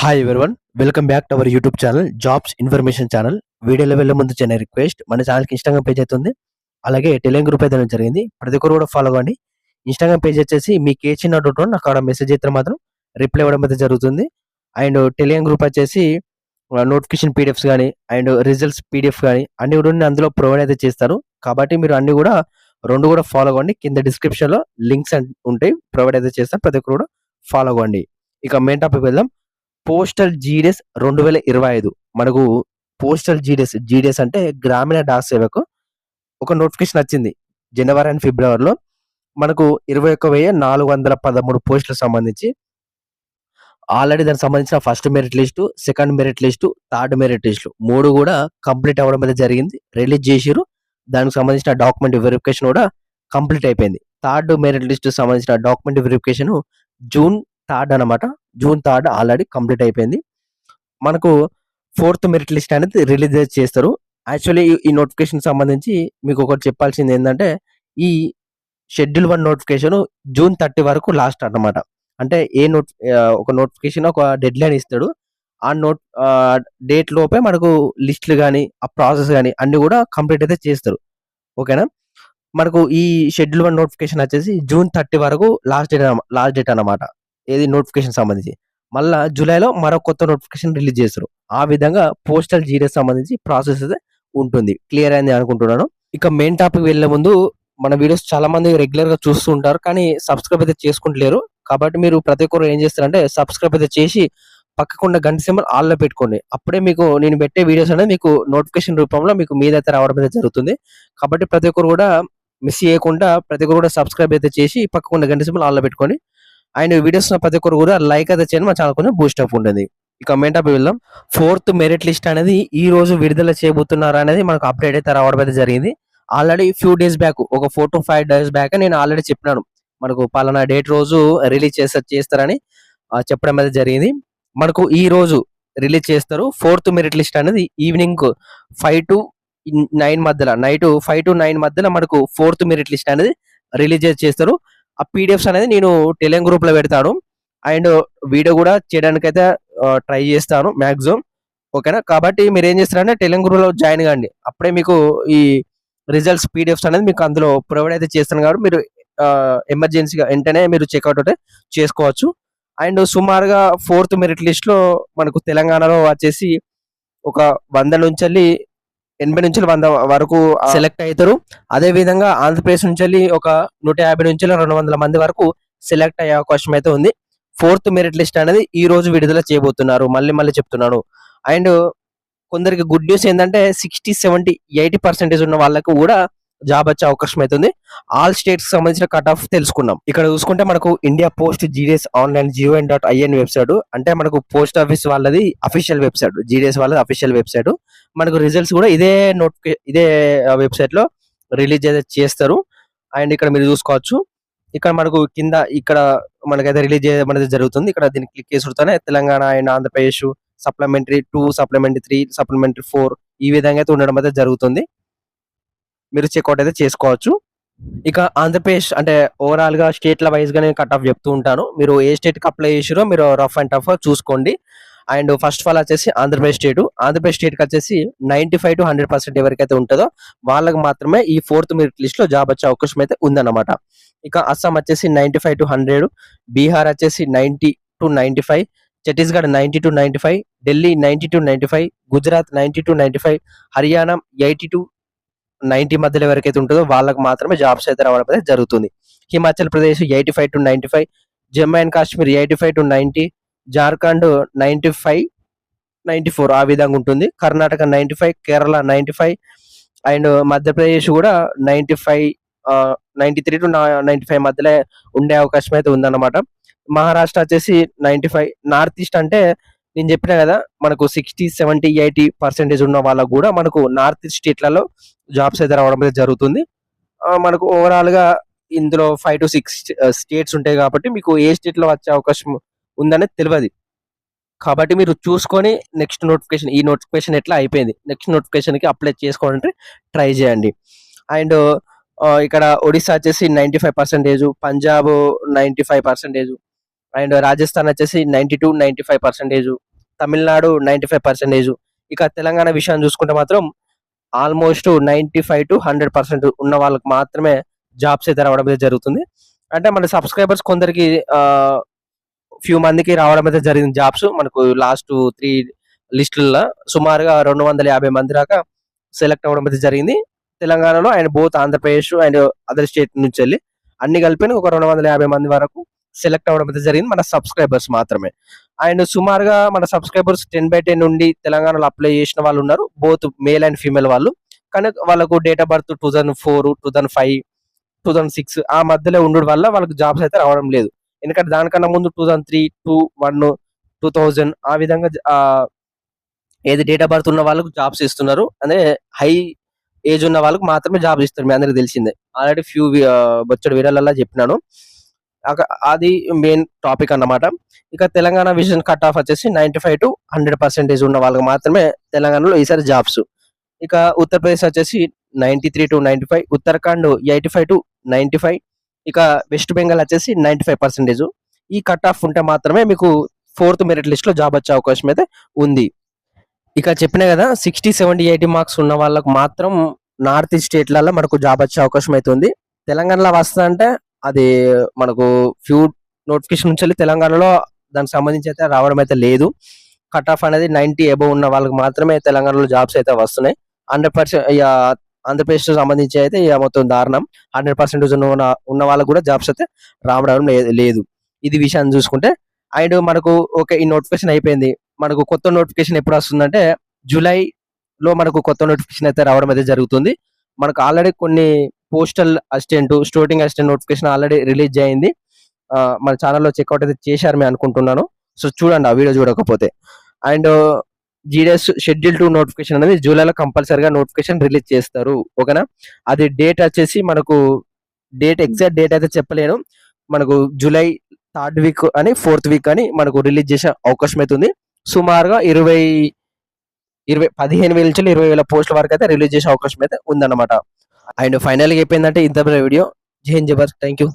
Hi everyone welcome back to our YouTube channel jobs information channel వీడియోలో వెళ్ళే ముందు చిన్న రిక్వెస్ట్ మన ఛానల్కి ఇన్స్టాగ్రామ్ పేజ్ అవుతుంది అలాగే టెలింగ్ గ్రూప్ అయితే జరిగింది. ప్రతి ఒక్కరు కూడా ఫాలో అవ్వండి. ఇన్స్టాగ్రామ్ పేజ్ వచ్చేసి మీకు ఏ చిన్న డౌట్ నాకు అక్కడ మెసేజ్ అయితే మాత్రం రిప్లై ఇవ్వడం అయితే జరుగుతుంది. అండ్ టెలింగ్ గ్రూప్ వచ్చేసి నోటిఫికేషన్ పీడిఎఫ్స్ కానీ అండ్ రిజల్ట్స్ పీడిఎఫ్ కానీ అన్ని కూడా అందులో ప్రొవైడ్ అయితే చేస్తారు. కాబట్టి మీరు అన్ని కూడా రెండు కూడా ఫాలో అవ్వండి. కింద డిస్క్రిప్షన్లో లింక్స్ ఉంటాయి. ప్రొవైడ్ అయితే చేస్తారు. ప్రతి ఒక్కరు కూడా ఫాలో అవ్వండి. ఇక మెయిన్ టాపిక్ వెళ్దాం. పోస్టల్ జీడిఎస్ రెండు వేల ఇరవై ఐదు. మనకు పోస్టల్ జీడిఎస్ జీడిఎస్ అంటే గ్రామీణ డాక్ సేవకు ఒక నోటిఫికేషన్ వచ్చింది జనవరి అండ్ ఫిబ్రవరిలో మనకు ఇరవై ఒక్క వెయ్యి నాలుగు వందల పదమూడు పోస్టులకు సంబంధించి ఆల్రెడీ దానికి సంబంధించిన first merit list second merit list third merit list మూడు కూడా కంప్లీట్ అవ్వడం అయితే జరిగింది. రిలీజ్ చేసిరు దానికి సంబంధించిన డాక్యుమెంట్ వెరిఫికేషన్ కూడా కంప్లీట్ అయిపోయింది. థర్డ్ మెరిట్ లిస్టు సంబంధించిన డాక్యుమెంట్ వెరిఫికేషన్ జూన్ థర్డ్ అనమాట జూన్ థర్డ్ ఆల్రెడీ కంప్లీట్ అయిపోయింది. మనకు ఫోర్త్ మెరిట్ లిస్ట్ అనేది రిలీజ్ చేస్తారు. యాక్చువల్లీ ఈ నోటిఫికేషన్ సంబంధించి మీకు ఒకటి చెప్పాల్సింది ఏంటంటే ఈ schedule one notification June thirty వరకు లాస్ట్ అన్నమాట. అంటే ఏ నోట్ ఒక నోటిఫికేషన్ ఒక డెడ్ లైన్ ఇస్తాడు. ఆ నోట్ డేట్ లోపే మనకు లిస్టులు కానీ ఆ ప్రాసెస్ కానీ అన్ని కూడా కంప్లీట్ అయితే చేస్తారు. ఓకేనా? మనకు ఈ షెడ్యూల్ వన్ నోటిఫికేషన్ వచ్చేసి జూన్ థర్టీ వరకు లాస్ట్ డేట్ లాస్ట్ డేట్ అన్నమాట. ఏది నోటిఫికేషన్ సంబంధించి. మళ్ళా జూలైలో మరో కొత్త నోటిఫికేషన్ రిలీజ్ చేస్తారు. ఆ విధంగా పోస్టల్ జీడిఎస్ సంబంధించి ప్రాసెస్ అయితే ఉంటుంది. క్లియర్ అయింది అనుకుంటున్నాను. ఇక మెయిన్ టాపిక్ వెళ్ళే ముందు మన వీడియోస్ చాలా మంది రెగ్యులర్గా చూస్తూ ఉంటారు. కానీ సబ్స్క్రైబ్ అయితే చేసుకుంటలేరు. కాబట్టి మీరు ప్రతి ఒక్కరు ఏం చేస్తారంటే సబ్స్క్రైబ్ అయితే చేసి పక్కకుండా గంట సింబల్ ఆల్లో పెట్టుకోండి. అప్పుడే మీకు నేను పెట్టే వీడియోస్ అనేది మీకు నోటిఫికేషన్ రూపంలో మీకు మీదైతే రావడం అయితే జరుగుతుంది. కాబట్టి ప్రతి ఒక్కరు కూడా మిస్ చేయకుండా ప్రతి ఒక్కరు కూడా సబ్స్క్రైబ్ అయితే చేసి పక్కకుండా గంట సింబల్ ఆల్లో పెట్టుకోండి. అండ్ వీడియోస్ ప్రతి ఒక్కరు కూడా లైక్ అయితే చేయండి మా ఛానల్ కొంచెం బూస్ట్ అప్ ఉంటుంది. ఇక మెయిన్ వెళ్దాం. ఫోర్త్ మెరిట్ లిస్ట్ అనేది ఈ రోజు విడుదల చేయబోతున్నారు అనేది మనకు అప్డేట్ అయితే రావడం అయితే జరిగింది. ఆల్రెడీ ఫ్యూ డేస్ బ్యాక్ ఒక four to five days back నేను ఆల్రెడీ చెప్పినాను. మనకు పలానా డేట్ రోజు రిలీజ్ చేస్తారు చేస్తారని చెప్పడం అయితే జరిగింది. మనకు ఈ రోజు రిలీజ్ చేస్తారు. ఫోర్త్ మెరిట్ లిస్ట్ అనేది ఈవినింగ్ ఫైవ్ టు నైన్ మధ్యలో నైట్ ఫైవ్ టు నైన్ మధ్యలో మనకు ఫోర్త్ మెరిట్ లిస్ట్ అనేది రిలీజ్ చేస్తారు. ఆ పీడిఎఫ్స్ అనేది నేను టెలిగ్రామ్ గ్రూప్లో పెడతాను. అండ్ వీడియో కూడా చేయడానికి అయితే ట్రై చేస్తాను మ్యాక్సిమం ఓకేనా? కాబట్టి మీరు ఏం చేస్తారంటే టెలిగ్రామ్ గ్రూప్లో జాయిన్ కాండి. అప్పుడే మీకు ఈ రిజల్ట్స్ పీడిఎఫ్స్ అనేది మీకు అందులో ప్రొవైడ్ అయితే చేస్తాను కాబట్టి మీరు ఎమర్జెన్సీగా వెంటనే మీరు చెక్అవుట్ అయితే చేసుకోవచ్చు. అండ్ సుమారుగా ఫోర్త్ మెరిట్ లిస్ట్లో మనకు తెలంగాణలో వచ్చేసి ఒక వంద నుంచి వెళ్ళి ఎనభై నుంచి వంద వరకు సెలెక్ట్ అవుతారు అదే విధంగా ఆంధ్రప్రదేశ్ నుంచి వెళ్ళి ఒక నూట యాభై నుంచి రెండు వందల మంది వరకు సెలెక్ట్ అయ్యే అవకాశం అయితే ఉంది. ఫోర్త్ మెరిట్ లిస్ట్ అనేది ఈ రోజు విడుదల చేయబోతున్నారు. మళ్ళీ మళ్ళీ చెప్తున్నాను. అండ్ కొందరికి గుడ్ న్యూస్ ఏంటంటే సిక్స్టీ సెవెంటీ ఎయిటీ పర్సెంటేజ్ ఉన్న వాళ్ళకు కూడా జాబ్ వచ్చే అవకాశం అవుతుంది ఆల్ స్టేట్స్ సంబంధించిన కట్ ఆఫ్ తెలుసుకున్నాం ఇక్కడ చూసుకుంటే మనకు ఇండియా పోస్ట్ జీడిఎస్ ఆన్లైన్ జియోఎన్ డాట్ ఐఎన్ వెబ్సైట్ అంటే మనకు పోస్ట్ ఆఫీస్ వాళ్ళది అఫీషియల్ వెబ్సైట్ జీడిఎస్ వాళ్ళది అఫీషియల్ వెబ్సైట్ మనకు రిజల్ట్స్ కూడా ఇదే నోటిఫికే ఇదే వెబ్సైట్లో రిలీజ్ అయితే చేస్తారు. అండ్ ఇక్కడ మీరు చూసుకోవచ్చు. ఇక్కడ మనకు కింద ఇక్కడ మనకైతే రిలీజ్ చేయడం అనేది జరుగుతుంది. ఇక్కడ దీన్ని క్లిక్ చేసుకుంటే Telangana and Andhra Pradesh supplementary two supplementary three supplementary four ఈ విధంగా అయితే ఉండడం అయితే జరుగుతుంది. మీరు చెక్అవుట్ అయితే చేసుకోవచ్చు. ఇక ఆంధ్రప్రదేశ్ అంటే ఓవరాల్గా స్టేట్ల వైజ్గా నేను కట్ ఆఫ్ చెప్తూ ఉంటాను. మీరు ఏ స్టేట్కి అప్లై చేసిరో మీరు రఫ్ అండ్ టఫ్ చూసుకోండి. అండ్ ఫస్ట్ ఆఫ్ ఆల్ వచ్చేసి ఆంధ్రప్రదేశ్ స్టేట్ ఆంధ్రప్రదేశ్ స్టేట్కి వచ్చేసి ninety five to hundred percent ఎవరికైతే ఉంటుందో వాళ్ళకి మాత్రమే ఈ ఫోర్త్ మెరిట్ లిస్ట్లో జాబ్ వచ్చే అవకాశం అయితే ఉందన్నమాట. ఇక అస్సాం వచ్చేసి ninety five to hundred Bihar వచ్చేసి ninety to ninety five Chhattisgarh ninety to ninety five Delhi ninety to ninety five Gujarat ninety to ninety five Haryana eighty to ninety మధ్యలో ఎవరికైతే ఉంటుందో వాళ్ళకి మాత్రమే జాబ్స్ అయితే రావడం అయితే జరుగుతుంది. Himachal Pradesh eighty five to ninety five Jammu and Kashmir eighty five to ninety Jharkhand ninety five ninety four ఆ విధంగా ఉంటుంది. Karnataka ninety five Kerala ninety five and Madhya Pradesh కూడా ninety five ninety three to ninety five మధ్యలో ఉండే అవకాశం అయితే ఉందన్నమాట. మహారాష్ట్ర వచ్చేసి నైంటీ ఫైవ్ నార్త్ ఈస్ట్ అంటే నేను చెప్పిన కదా మనకు సిక్స్టీ సెవెంటీ ఎయిటీ పర్సెంటేజ్ ఉన్న వాళ్ళకు కూడా మనకు నార్త్ ఈస్ట్ స్టేట్లలో జాబ్స్ అయితే రావడం అయితే జరుగుతుంది. మనకు ఓవరాల్గా ఇందులో ఫైవ్ టు సిక్స్ స్టేట్స్ ఉంటాయి కాబట్టి మీకు ఏ స్టేట్లో వచ్చే అవకాశం ఉందనేది తెలియదు కాబట్టి మీరు చూసుకొని నెక్స్ట్ నోటిఫికేషన్ ఈ నోటిఫికేషన్ ఎట్లా అయిపోయింది? నెక్స్ట్ నోటిఫికేషన్కి అప్లై చేసుకోవాలంటే ట్రై చేయండి. అండ్ ఇక్కడ ఒడిస్సా వచ్చేసి ninety five percentage Punjab ninety five percentage and Rajasthan వచ్చేసి ninety two ninety five percentage Tamil Nadu ninety five percentage ఇక తెలంగాణ విషయాన్ని చూసుకుంటే మాత్రం almost ninety five to hundred percent ఉన్న వాళ్ళకి మాత్రమే జాబ్స్ అయితే రావడం అయితే జరుగుతుంది. అంటే మన సబ్స్క్రైబర్స్ కొందరికి ఫ్యూ మందికి రావడం అయితే జరిగింది జాబ్స్. మనకు లాస్ట్ త్రీ లిస్టుల్లో సుమారుగా రెండు వందల యాభై మంది దాకా సెలెక్ట్ అవ్వడం అయితే జరిగింది. తెలంగాణలో and both Andhra Pradesh and other state నుంచి వెళ్ళి అన్ని కలిపి ఒక రెండు వందల యాభై మంది వరకు సెలెక్ట్ అవ్వడం అయితే జరిగింది. మన సబ్స్క్రైబర్స్ మాత్రమే. అండ్ సుమారుగా మన సబ్స్క్రైబర్స్ టెన్ బై టెన్ నుండి తెలంగాణలో అప్లై చేసిన వాళ్ళు ఉన్నారు. బోత్ మేల్ అండ్ ఫీమేల్ వాళ్ళు. కానీ వాళ్ళకు date of birth two thousand four two thousand five two thousand six ఆ మధ్యలో ఉండడం వల్ల వాళ్ళకి జాబ్స్ అయితే రావడం లేదు. ఎందుకంటే దానికన్నా ముందు two thousand three two one two thousand ఆ విధంగా ఏది డేట్ ఆఫ్ బర్త్ ఉన్న వాళ్ళకు జాబ్స్ ఇస్తున్నారు. అంటే హై ఏజ్ ఉన్న వాళ్ళకి మాత్రమే జాబ్స్ ఇస్తారు మీ అందరికి తెలిసిందే. ఆల్రెడీ ఫ్యూ బొచ్చడు వీడియోలలో చెప్పినాను. అది మెయిన్ టాపిక్ అన్నమాట. ఇక తెలంగాణ విజన్ కట్ ఆఫ్ వచ్చేసి ninety five to hundred percentage ఉన్న వాళ్ళకి మాత్రమే తెలంగాణలో ఈసారి జాబ్స్ ఇక ఉత్తరప్రదేశ్ వచ్చేసి ninety three to ninety five Uttarakhand eighty five to ninety five ఇక వెస్ట్ బెంగాల్ వచ్చేసి నైంటీ ఫైవ్ పర్సెంటేజ్ ఈ కట్ ఆఫ్ ఉంటే మాత్రమే మీకు ఫోర్త్ మెరిట్ లిస్ట్లో జాబ్ వచ్చే అవకాశం అయితే ఉంది. ఇక చెప్పిన కదా సిక్స్టీ సెవెంటీ ఎయిటీ మార్క్స్ ఉన్న వాళ్ళకు మాత్రం నార్త్ ఈస్ట్ స్టేట్లలో మనకు జాబ్ వచ్చే అవకాశం అయితే ఉంది. తెలంగాణలో వస్తుందంటే అంటే అది మనకు ఫ్యూ నోటిఫికేషన్ నుంచి వెళ్ళి తెలంగాణలో దానికి సంబంధించి అయితే రావడం అయితే లేదు. కట్ ఆఫ్ అనేది నైన్టీ అబవ్ ఉన్న వాళ్ళకి మాత్రమే తెలంగాణలో జాబ్స్ అయితే వస్తున్నాయి. హండ్రెడ్ పర్సెంట్ ఇక ఆంధ్రప్రదేశ్ సంబంధించి అయితే ఇక మొత్తం దారుణం. హండ్రెడ్ పర్సెంటేజ్ ఉన్న ఉన్న వాళ్ళకి కూడా జాబ్స్ అయితే రావడం లేదు. ఇది విషయాన్ని చూసుకుంటే అండ్ మనకు ఓకే ఈ నోటిఫికేషన్ అయిపోయింది. మనకు కొత్త నోటిఫికేషన్ ఎప్పుడు వస్తుందంటే జూలైలో మనకు కొత్త నోటిఫికేషన్ అయితే రావడం అయితే జరుగుతుంది. మనకు ఆల్రెడీ కొన్ని postal assistant sorting assistant notification already release అయింది. మన ఛానల్లో చెక్అవుట్ అయితే చేశారు మేము అనుకుంటున్నాను. సో చూడండి ఆ వీడియో చూడకపోతే. And GDS schedule to notification అనేది జూలైలో కంపల్సరీగా నోటిఫికేషన్ రిలీజ్ చేస్తారు. ఓకేనా? అది డేట్ వచ్చేసి మనకు డేట్ ఎగ్జాక్ట్ డేట్ అయితే చెప్పలేను. మనకు జూలై థర్డ్ వీక్ అని ఫోర్త్ వీక్ అని మనకు రిలీజ్ చేసే అవకాశం అయితే ఉంది. సుమారుగా ఇరవై ఇరవై పదిహేను వేల నుంచి ఇరవై వేల పోస్టుల వరకు అయితే రిలీజ్ చేసే అవకాశం అయితే ఉందన్నమాట. అండ్ ఫైనల్గా అయిపోయిందంటే ఇంత వీడియో. జై హింద్ జబర్ థ్యాంక్ యూ